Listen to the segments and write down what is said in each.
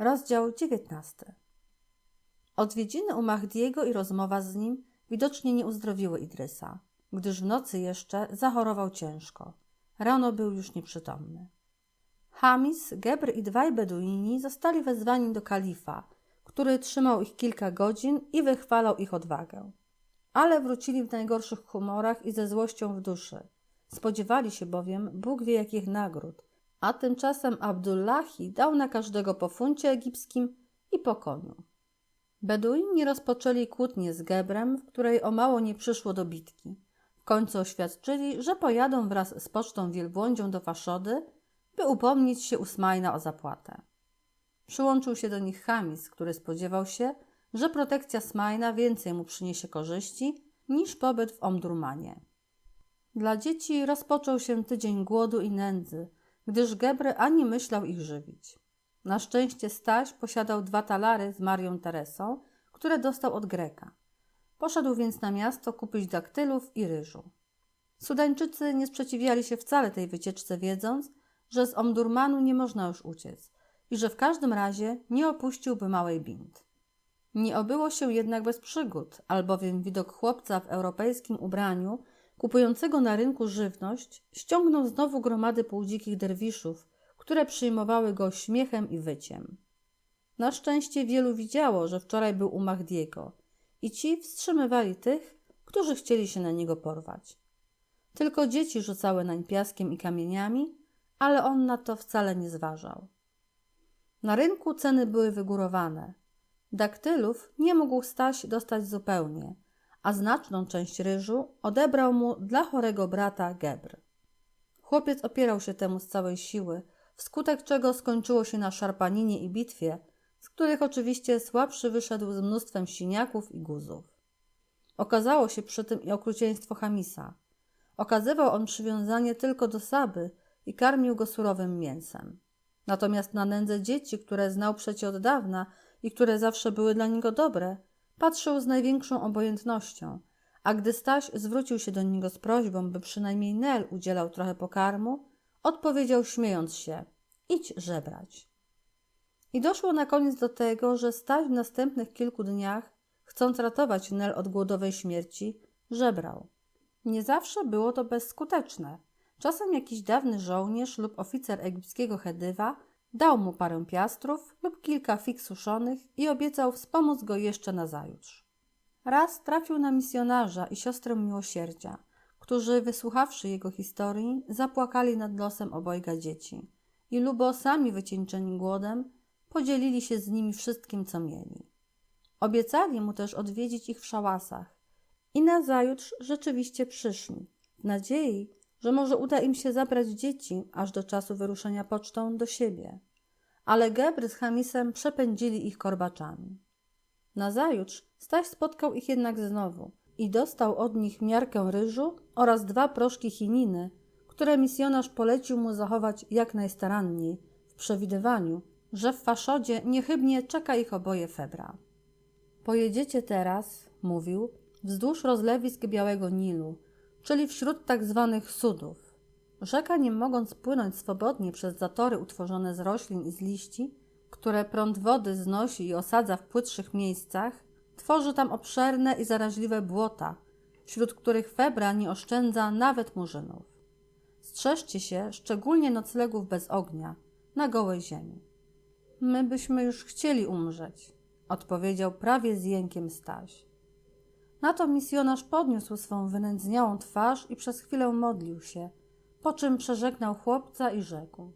Rozdział 19. Odwiedziny u Mahdiego i rozmowa z nim widocznie nie uzdrowiły Idrysa, gdyż w nocy jeszcze zachorował ciężko. Rano był już nieprzytomny. Hamis, Gebr i dwaj Beduini zostali wezwani do kalifa, który trzymał ich kilka godzin i wychwalał ich odwagę. Ale wrócili w najgorszych humorach i ze złością w duszy. Spodziewali się bowiem Bóg wie jakich nagród, a tymczasem Abdullahi dał na każdego po funcie egipskim i po koniu. Beduini rozpoczęli kłótnię z Gebrem, w której o mało nie przyszło do bitki. W końcu oświadczyli, że pojadą wraz z pocztą wielbłądzią do Faszody, by upomnieć się Usmajna o zapłatę. Przyłączył się do nich Hamis, który spodziewał się, że protekcja Smajna więcej mu przyniesie korzyści niż pobyt w Omdurmanie. Dla dzieci rozpoczął się tydzień głodu i nędzy, gdyż Gebry ani myślał ich żywić. Na szczęście Staś posiadał dwa talary z Marią Teresą, które dostał od Greka. Poszedł więc na miasto kupić daktylów i ryżu. Sudańczycy nie sprzeciwiali się wcale tej wycieczce, wiedząc, że z Omdurmanu nie można już uciec i że w każdym razie nie opuściłby małej Bint. Nie obyło się jednak bez przygód, albowiem widok chłopca w europejskim ubraniu, kupującego na rynku żywność, ściągnął znowu gromady półdzikich derwiszów, które przyjmowały go śmiechem i wyciem. Na szczęście wielu widziało, że wczoraj był u Mahdiego i ci wstrzymywali tych, którzy chcieli się na niego porwać. Tylko dzieci rzucały nań piaskiem i kamieniami, ale on na to wcale nie zważał. Na rynku ceny były wygórowane. Daktylów nie mógł Staś dostać zupełnie, a znaczną część ryżu odebrał mu dla chorego brata Gebr. Chłopiec opierał się temu z całej siły, wskutek czego skończyło się na szarpaninie i bitwie, z których oczywiście słabszy wyszedł z mnóstwem siniaków i guzów. Okazało się przy tym i okrucieństwo Hamisa. Okazywał on przywiązanie tylko do Saby i karmił go surowym mięsem. Natomiast na nędzę dzieci, które znał przecie od dawna i które zawsze były dla niego dobre, patrzył z największą obojętnością, a gdy Staś zwrócił się do niego z prośbą, by przynajmniej Nel udzielał trochę pokarmu, odpowiedział śmiejąc się: idź żebrać. I doszło na koniec do tego, że Staś w następnych kilku dniach, chcąc ratować Nel od głodowej śmierci, żebrał. Nie zawsze było to bezskuteczne. Czasem jakiś dawny żołnierz lub oficer egipskiego Hedywa dał mu parę piastrów lub kilka fig suszonych i obiecał wspomóc go jeszcze na zajutrz. Raz trafił na misjonarza i siostrę miłosierdzia, którzy wysłuchawszy jego historii, zapłakali nad losem obojga dzieci i lubo sami wycieńczeni głodem, podzielili się z nimi wszystkim, co mieli. Obiecali mu też odwiedzić ich w szałasach i nazajutrz rzeczywiście przyszli, w nadziei, że może uda im się zabrać dzieci aż do czasu wyruszenia pocztą do siebie. Ale Gebry z Hamisem przepędzili ich korbaczami. Nazajutrz Staś spotkał ich jednak znowu i dostał od nich miarkę ryżu oraz dwa proszki chininy, które misjonarz polecił mu zachować jak najstaranniej, w przewidywaniu, że w Faszodzie niechybnie czeka ich oboje febra. Pojedziecie teraz, mówił, wzdłuż rozlewisk Białego Nilu, czyli wśród tak zwanych sudów. Rzeka, nie mogąc płynąć swobodnie przez zatory utworzone z roślin i z liści, które prąd wody znosi i osadza w płytszych miejscach, tworzy tam obszerne i zaraźliwe błota, wśród których febra nie oszczędza nawet murzynów. Strzeżcie się szczególnie noclegów bez ognia, na gołej ziemi. My byśmy już chcieli umrzeć, odpowiedział prawie z jękiem Staś. Na to misjonarz podniósł swą wynędzniałą twarz i przez chwilę modlił się, po czym przeżegnał chłopca i rzekł: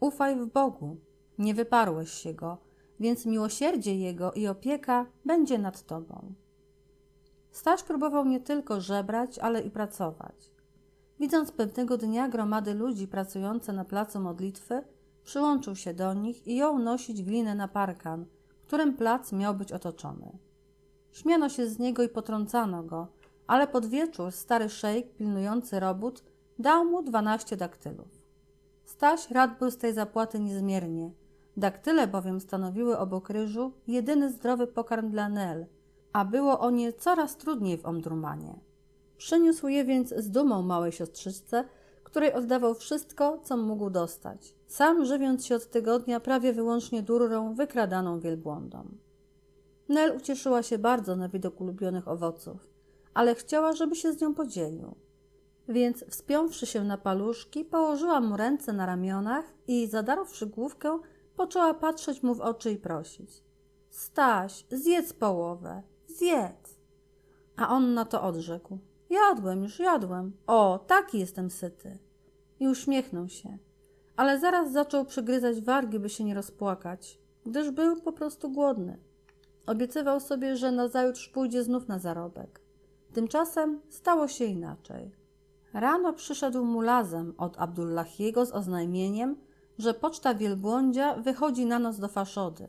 Ufaj w Bogu, nie wyparłeś się go, więc miłosierdzie jego i opieka będzie nad tobą. Staś próbował nie tylko żebrać, ale i pracować. Widząc pewnego dnia gromady ludzi pracujące na placu modlitwy, przyłączył się do nich i jął nosić glinę na parkan, którym plac miał być otoczony. Śmiano się z niego i potrącano go, ale pod wieczór stary szejk pilnujący robót dał mu dwanaście daktylów. Staś rad był z tej zapłaty niezmiernie. Daktyle bowiem stanowiły obok ryżu jedyny zdrowy pokarm dla Nel, a było o nie coraz trudniej w Omdurmanie. Przyniósł je więc z dumą małej siostrzyczce, której oddawał wszystko, co mógł dostać, sam żywiąc się od tygodnia prawie wyłącznie durrą wykradaną wielbłądom. Nel ucieszyła się bardzo na widok ulubionych owoców, ale chciała, żeby się z nią podzielił. Więc wspiąwszy się na paluszki, położyła mu ręce na ramionach i, zadarłszy główkę, poczęła patrzeć mu w oczy i prosić. Staś, zjedz połowę, zjedz. A on na to odrzekł. Jadłem, już jadłem. O, taki jestem syty. I uśmiechnął się. Ale zaraz zaczął przygryzać wargi, by się nie rozpłakać, gdyż był po prostu głodny. Obiecywał sobie, że nazajutrz pójdzie znów na zarobek. Tymczasem stało się inaczej. Rano przyszedł mulazem od Abdullahiego z oznajmieniem, że poczta wielbłądzia wychodzi na noc do Faszody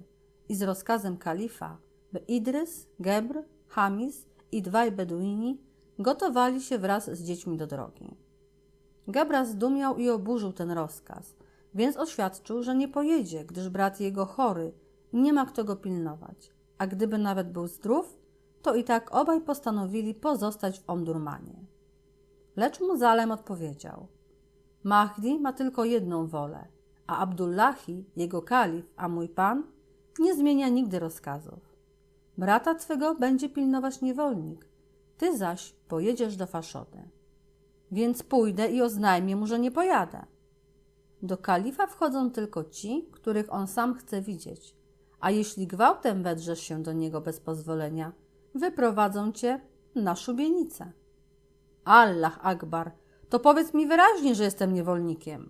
i z rozkazem kalifa, by Idrys, Gebr, Hamis i dwaj Beduini gotowali się wraz z dziećmi do drogi. Gebra zdumiał i oburzył ten rozkaz, więc oświadczył, że nie pojedzie, gdyż brat jego chory i nie ma kto go pilnować, a gdyby nawet był zdrów, to i tak obaj postanowili pozostać w Omdurmanie. Lecz mu Zalem odpowiedział: Mahdi ma tylko jedną wolę, a Abdullahi, jego kalif, a mój pan, nie zmienia nigdy rozkazów. Brata twego będzie pilnować niewolnik, ty zaś pojedziesz do Faszody. Więc pójdę i oznajmię mu, że nie pojadę. Do kalifa wchodzą tylko ci, których on sam chce widzieć, a jeśli gwałtem wedrzesz się do niego bez pozwolenia, wyprowadzą cię na szubienicę. Allah Akbar, to powiedz mi wyraźnie, że jestem niewolnikiem.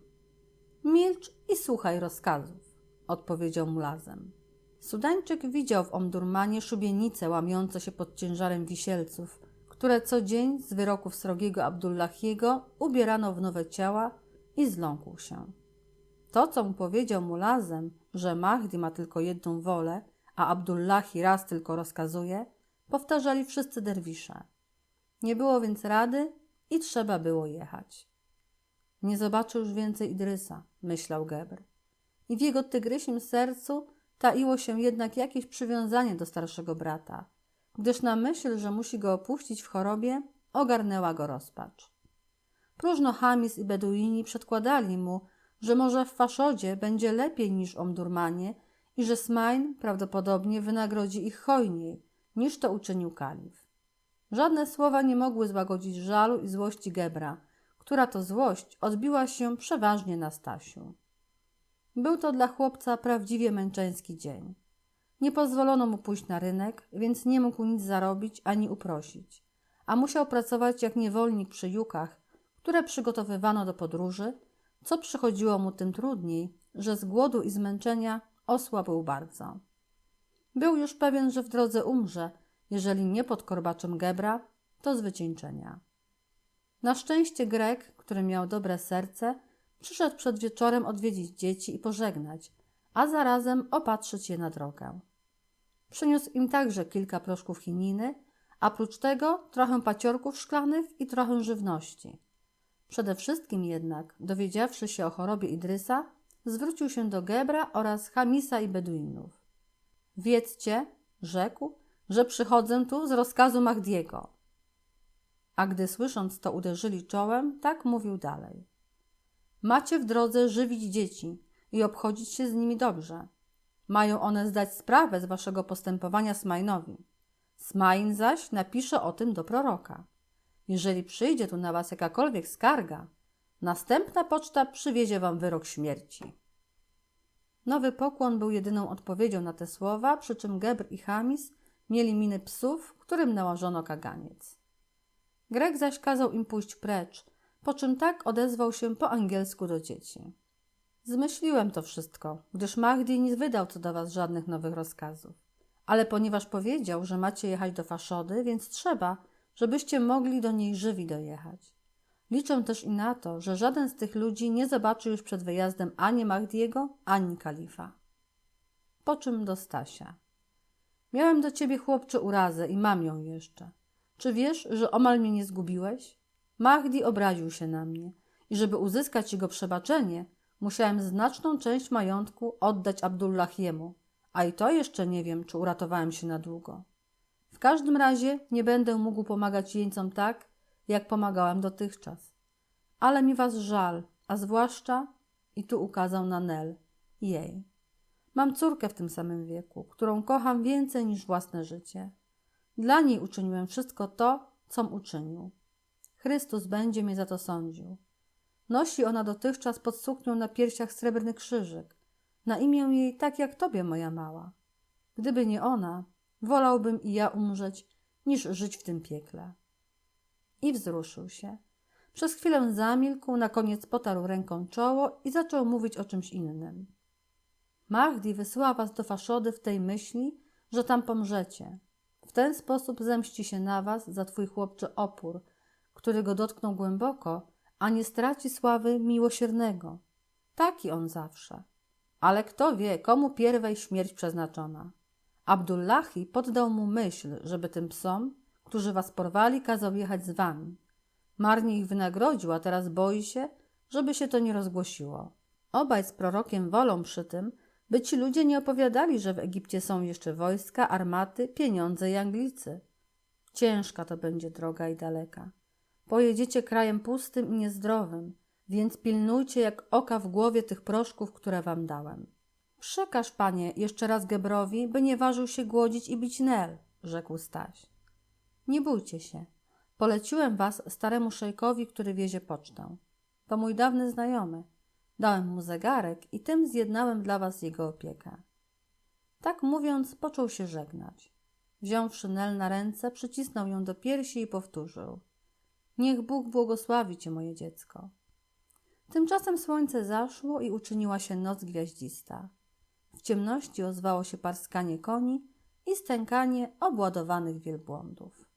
Milcz i słuchaj rozkazów, odpowiedział mulazem. Sudańczyk widział w Omdurmanie szubienice łamiące się pod ciężarem wisielców, które co dzień z wyroków srogiego Abdullahiego ubierano w nowe ciała i zląkł się. To, co mu powiedział mulazem, że Mahdi ma tylko jedną wolę, a Abdullahi raz tylko rozkazuje, powtarzali wszyscy derwisze. Nie było więc rady i trzeba było jechać. Nie zobaczył już więcej Idrysa, myślał Gebr. I w jego tygrysim sercu taiło się jednak jakieś przywiązanie do starszego brata, gdyż na myśl, że musi go opuścić w chorobie, ogarnęła go rozpacz. Próżno Hamis i Beduini przedkładali mu, że może w Faszodzie będzie lepiej niż Omdurmanie i że Smain prawdopodobnie wynagrodzi ich hojniej, niż to uczynił kalif. Żadne słowa nie mogły złagodzić żalu i złości Gebra, która to złość odbiła się przeważnie na Stasiu. Był to dla chłopca prawdziwie męczeński dzień. Nie pozwolono mu pójść na rynek, więc nie mógł nic zarobić ani uprosić, a musiał pracować jak niewolnik przy jukach, które przygotowywano do podróży, co przychodziło mu tym trudniej, że z głodu i zmęczenia osłabł bardzo. Był już pewien, że w drodze umrze, jeżeli nie pod korbaczem Gebra, to z wycieńczenia. Na szczęście Grek, który miał dobre serce, przyszedł przed wieczorem odwiedzić dzieci i pożegnać, a zarazem opatrzyć je na drogę. Przyniósł im także kilka proszków chininy, a prócz tego trochę paciorków szklanych i trochę żywności. Przede wszystkim jednak, dowiedziawszy się o chorobie Idrysa, zwrócił się do Gebra oraz Hamisa i Beduinów. Wiedzcie, rzekł, że przychodzę tu z rozkazu Mahdiego. A gdy słysząc to uderzyli czołem, tak mówił dalej. Macie w drodze żywić dzieci i obchodzić się z nimi dobrze. Mają one zdać sprawę z waszego postępowania Smajnowi. Smain zaś napisze o tym do proroka. Jeżeli przyjdzie tu na was jakakolwiek skarga, następna poczta przywiezie wam wyrok śmierci. Nowy pokłon był jedyną odpowiedzią na te słowa, przy czym Gebr i Hamis mieli miny psów, którym nałożono kaganiec. Grek zaś kazał im pójść precz, po czym tak odezwał się po angielsku do dzieci. Zmyśliłem to wszystko, gdyż Mahdi nie wydał co do was żadnych nowych rozkazów. Ale ponieważ powiedział, że macie jechać do Faszody, więc trzeba, żebyście mogli do niej żywi dojechać. Liczę też i na to, że żaden z tych ludzi nie zobaczy już przed wyjazdem ani Mahdiego, ani kalifa. Po czym do Stasia. Miałem do ciebie, chłopcze, urazę i mam ją jeszcze. Czy wiesz, że omal mnie nie zgubiłeś? Mahdi obraził się na mnie i żeby uzyskać jego przebaczenie, musiałem znaczną część majątku oddać Abdullahiemu, a i to jeszcze nie wiem, czy uratowałem się na długo. W każdym razie nie będę mógł pomagać jeńcom tak, jak pomagałem dotychczas. ale mi was żal, a zwłaszcza, i tu ukazał na Nel, jej. Mam córkę w tym samym wieku, którą kocham więcej niż własne życie. Dla niej uczyniłem wszystko to, com uczynił. Chrystus będzie mnie za to sądził. Nosi ona dotychczas pod suknią na piersiach srebrny krzyżyk. Na imię jej tak jak tobie, moja mała. Gdyby nie ona, wolałbym i ja umrzeć, niż żyć w tym piekle. I wzruszył się. Przez chwilę zamilkł, na koniec potarł ręką czoło i zaczął mówić o czymś innym. Mahdi wysyła was do Faszody w tej myśli, że tam pomrzecie. W ten sposób zemści się na was za twój chłopczy opór, który go dotknął głęboko, a nie straci sławy miłosiernego. Taki on zawsze. Ale kto wie, komu pierwej śmierć przeznaczona. Abdullahi poddał mu myśl, żeby tym psom, którzy was porwali, kazał jechać z wami. Marnie ich wynagrodził, a teraz boi się, żeby się to nie rozgłosiło. Obaj z prorokiem wolą przy tym, by ci ludzie nie opowiadali, że w Egipcie są jeszcze wojska, armaty, pieniądze i Anglicy. Ciężka to będzie droga i daleka. Pojedziecie krajem pustym i niezdrowym, więc pilnujcie jak oka w głowie tych proszków, które wam dałem. Przekaż, panie, jeszcze raz Gebrowi, by nie ważył się głodzić i bić Nel, rzekł Staś. Nie bójcie się. Poleciłem was staremu szejkowi, który wiezie pocztę. To mój dawny znajomy. Dałem mu zegarek i tym zjednałem dla was jego opiekę. Tak mówiąc, począł się żegnać. Wziąwszy Nel na ręce, przycisnął ją do piersi i powtórzył. Niech Bóg błogosławi cię, moje dziecko. Tymczasem słońce zaszło i uczyniła się noc gwiaździsta. W ciemności ozwało się parskanie koni i stękanie obładowanych wielbłądów.